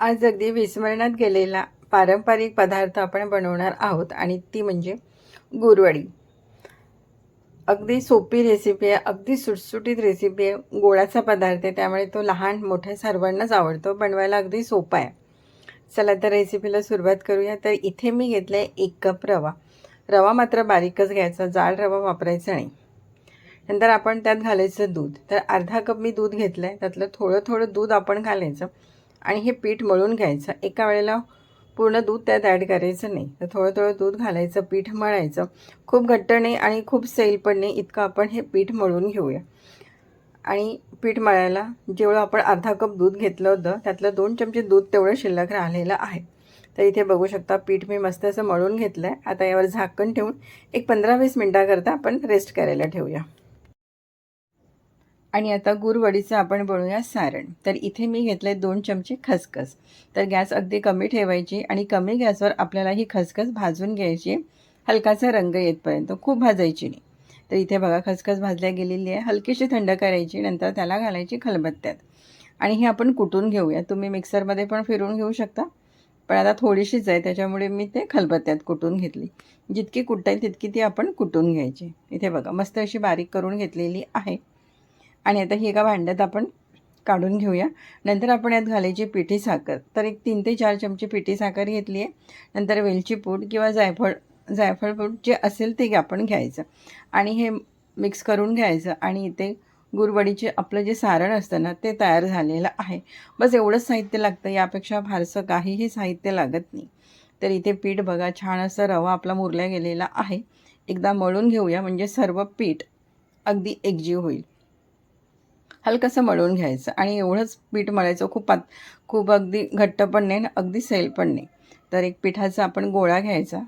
आज अगदी विस्मरणात गेलेला पारंपरिक पदार्थ आपण बनवणार आहोत आणि ती म्हणजे गुरवडी. अगदी सोपी रेसिपी आहे अगदी सुटसुटीत रेसिपी आहे गोडाचा पदार्थ आहे त्यामुळे तो लहान मोठ्या सर्वांनाच आवडतो बनवायला अगदी सोपा आहे. चला तर रेसिपीला सुरुवात करूया. तर इथे मी घेतलं आहे एक कप रवा. रवा मात्र बारीकच घ्यायचा जाड रवा वापरायचा नाही. नंतर आपण त्यात घालायचं दूध. तर अर्धा कप मी दूध घेतलं आहे त्यातलं थोडं थोडं दूध आपण घालायचं. आणि हे पीठ मळून घ्यायचं. एका वेळेला पूर्ण दूध त्यात ॲड करायचं नाही. तर थोडं थोडं दूध घालायचं पीठ मळायचं. खूप घट्ट नाही आणि खूप सैल पण नाही. इतकं आपण हे पीठ मळून घेऊया. आणि पीठ मळायला जेवढं आपण अर्धा कप दूध घेतलं होतं त्यातलं दोन चमचे दूध तेवढं शिल्लक राहिलेलं आहे. तर इथे बघू शकता पीठ मी मस्त असं मळून घेतलं आहे आता यावर झाकण ठेवून एक पंधरा वीस मिनटाकरता आपण रेस्ट करायला ठेवूया. आणि आता गुरवडीचं आपण बनवूया सारण. तर इथे मी घेतलं आहे दोन चमचे खसखस. तर गॅस अगदी कमी ठेवायची आणि कमी गॅसवर आपल्याला ही खसखस भाजून घ्यायची. हलकाचा रंग येतपर्यंत खूप भाजायची नाही. तर इथे बघा खसखस भाजल्या गेलेली आहे. हलकीशी थंड करायची नंतर त्याला घालायची खलबत्त्यात. आणि हे आपण कुटून घेऊया. तुम्ही मिक्सरमध्ये पण फिरून घेऊ शकता. पण आता थोडीशीच आहे त्याच्यामुळे मी ते खलबत्त्यात कुटून घेतली. जितकी कुटता येईल तितकी ती आपण कुटून घ्यायची. इथे बघा मस्त अशी बारीक करून घेतलेली आहे. आणि आता ही एका भांड्यात आपण काढून घेऊया. नंतर आपण यात घालायची पिठी साखर. तर एक तीन ते चार चमचे पिठी साखर घेतली आहे नंतर वेलची पूड किंवा जायफळ जायफळ पूड जे असेल ते आपण घ्यायचं. आणि हे मिक्स करून घ्यायचं आणि इथे गुरवडीचे आपलं जे सारण असतं ना ते तयार झालेलं आहे. बस एवढंच साहित्य लागतं. यापेक्षा फारसं काहीही साहित्य लागत नाही. तर इथे पीठ बघा छान असं रवा आपला मुरल्या गेलेला आहे. एकदा मळून घेऊया. म्हणजे सर्व पीठ अगदी एकजीव होईल. हलकंसं मळून घ्यायचं? आणि एवढंच पीठ मळायचं खूप पात खूप अगदी घट्ट पण नाही ना अगदी सैल पण नाही. तर एक पिठाचा आपण गोळा घ्यायचा.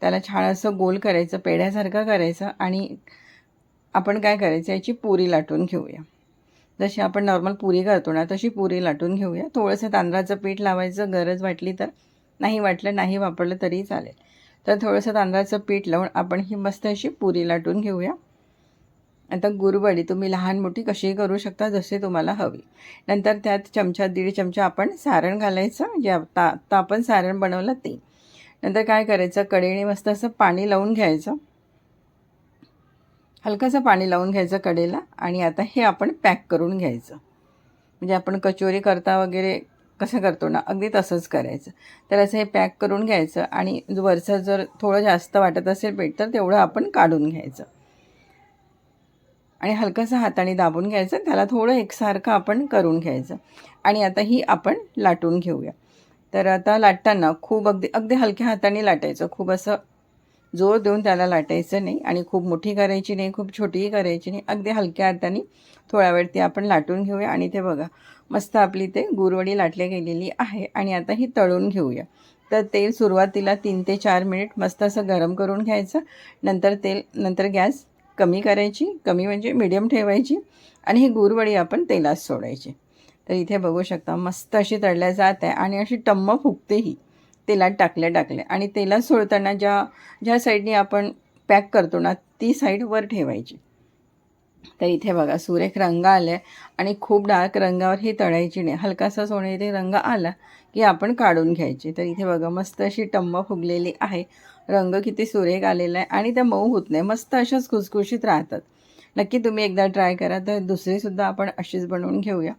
त्याला छान असं गोल करायचं पेढ्यासारखं करायचं आणि आपण काय करायचं याची पुरी लाटून घेऊया. जशी आपण नॉर्मल पुरी करतो ना तशी पुरी लाटून घेऊया. थोडंसं तांदळाचं पीठ लावायचं गरज वाटली तर. नाही वाटलं नाही वापरलं तरी चालेल. तर थोडंसं तांदळाचं पीठ लावून आपण ही मस्त अशी पुरी लाटून घेऊया. आता गुरवडी तुम्ही लहान मोठी कशीही करू शकता जसे तुम्हाला हवी. नंतर त्यात चमचा दीड चमचा आपण सारण घालायचं जे आता आत्ता आपण सारण बनवलं ते. नंतर काय करायचं कडेने मस्त असं पाणी लावून घ्यायचं. हलकंसं पाणी लावून घ्यायचं कडेला आणि आता हे आपण पॅक करून घ्यायचं. म्हणजे आपण कचोरी करता वगैरे कसं करतो ना अगदी तसंच करायचं. तर असं हे पॅक करून घ्यायचं आणि वरचं जर थोडं जास्त वाटत असेल पेट तर तेवढं आपण काढून घ्यायचं. आणि हलकंसं हाताने दाबून घ्यायचं त्याला थोडं एकसारखं आपण करून घ्यायचं. आणि आता ही आपण लाटून घेऊया. तर आता लाटताना खूप अगदी अगदी हलक्या हाताने लाटायचं. खूप असं जोर देऊन त्याला लाटायचं नाही आणि खूप मोठी करायची नाही खूप छोटीही करायची नाही. अगदी हलक्या हाताने थोड्या वेळ ती आपण लाटून घेऊया. आणि ते बघा मस्त आपली ते गुरवडी लाटली गेलेली आहे. आणि आता ही तळून घेऊया. तर तेल सुरुवातीला तीन ते चार मिनिट मस्त असं गरम करून घ्यायचं. नंतर तेल नंतर गॅस कमी करायची कमी म्हणजे मिडियम ठेवायची आणि ही गुरवडी आपण तेलात सोडायची. तर इथे बघू शकता मस्त अशी तळल्या जात आहे आणि अशी टम्म फुगतेही तेलात टाकल्या टाकल्या. आणि तेलात सोडताना ज्या ज्या साईडने आपण पॅक करतो ना ती साईड वर ठेवायची. तर इथे बघा सुरेख रंग आले आणि खूप डार्क रंगावर ही तळायची नाही. हलकासा सोनेरी रंग आला की आपण काढून घ्यायची. तर इथे बघा मस्त अशी टम्म फुगलेली आहे. रंग किती सुरेख आलेला आहे आणि त्या मऊ होत नाही. मस्त अशाच खुसखुशीत राहतात. नक्की तुम्ही एकदा ट्राय करा तर दुसरीसुद्धा आपण अशीच बनवून घेऊया.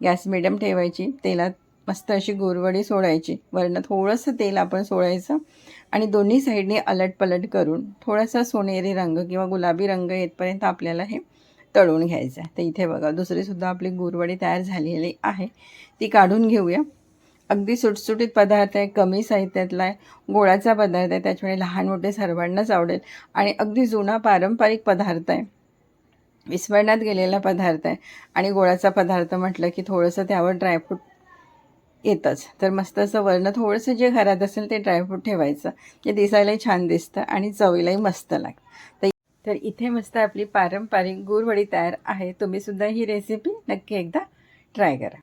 गॅस मिडियम ठेवायची तेलात मस्त अशी गोरवडी सोडायची. वरनं थोडंसं तेल आपण सोडायचं आणि दोन्ही साईडने अलट पलट करून थोडासा सोनेरी रंग किंवा गुलाबी रंग येतपर्यंत आपल्याला हे तळून घ्यायचं आहे तर इथे बघा दुसरीसुद्धा आपली गुरवडी तयार झालेली आहे. ती काढून घेऊया. अगदी सुटसुटीत पदार्थ आहे कमी साहित्यातला आहे गोळाचा पदार्थ आहे त्याच्यामुळे लहान मोठे सर्वांनाच आवडेल आणि अगदी जुना पारंपरिक पदार्थ आहे. विस्मरणात गेलेला पदार्थ आहे आणि गोळाचा पदार्थ म्हटलं की थोडंसं त्यावर ड्रायफ्रूट येतंच. तर मस्त असं वरनं थोडंसं जे घरात असेल ते ड्रायफ्रूट ठेवायचं ते दिसायलाही छान दिसतं आणि चवीलाही मस्त लागतं. तर तर इथे मस्त आपली पारंपरिक गुरवडी तयार आहे. तुम्हीसुद्धा ही रेसिपी नक्की एकदा ट्राय करा.